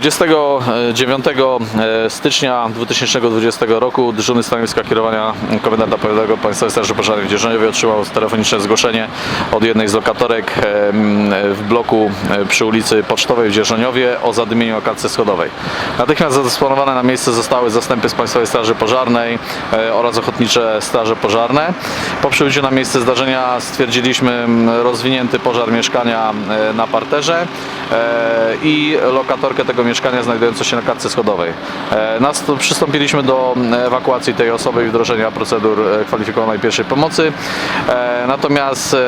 29 e, stycznia 2020 roku dyżurny stanowiska kierowania komendanta powiatowego Państwowej Straży Pożarnej w Dzierżoniowie otrzymał telefoniczne zgłoszenie od jednej z lokatorek e, m, w bloku e, przy ulicy Pocztowej w Dzierżoniowie o zadymieniu klatce schodowej. Natychmiast zadysponowane na miejsce zostały zastępy z Państwowej Straży Pożarnej e, oraz ochotnicze straże pożarne. Po przybyciu na miejsce zdarzenia stwierdziliśmy rozwinięty pożar mieszkania e, na parterze e, i lokatorkę tego mieszkania znajdującą się na klatce schodowej. E, Nast- przystąpiliśmy do m, ewakuacji tej osoby i wdrożenia procedur e, kwalifikowanej pierwszej pomocy. E, Natomiast e,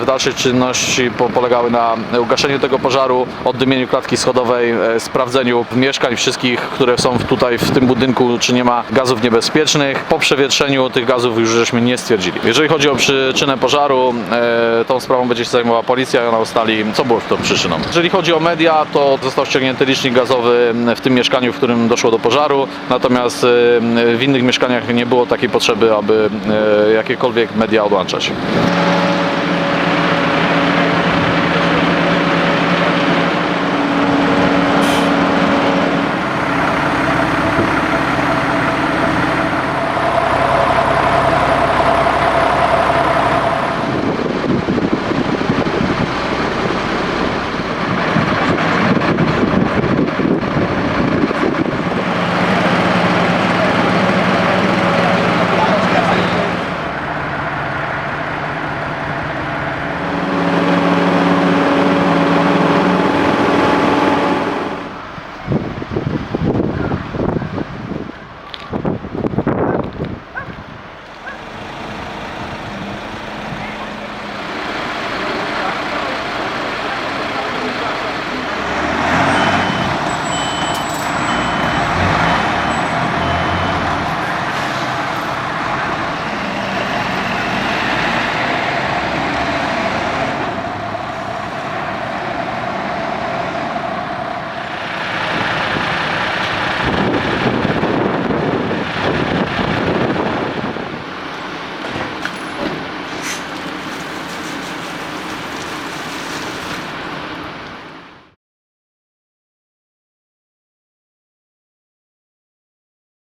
w dalszej czynności po, polegały na ugaszeniu tego pożaru, oddymieniu klatki schodowej, e, sprawdzeniu mieszkań wszystkich, które są tutaj w tym budynku, czy nie ma gazów niebezpiecznych. Po przewietrzeniu tych gazów już żeśmy nie stwierdzili. Jeżeli chodzi o przyczynę pożaru, e, tą sprawą będzie się zajmowała policja i ona ustali, co było tą przyczyną. Jeżeli chodzi o media, to został ściągnięty licznik gazowy w tym mieszkaniu, w którym doszło do pożaru, natomiast e, w innych mieszkaniach nie było takiej potrzeby, aby jakiekolwiek media odłączać.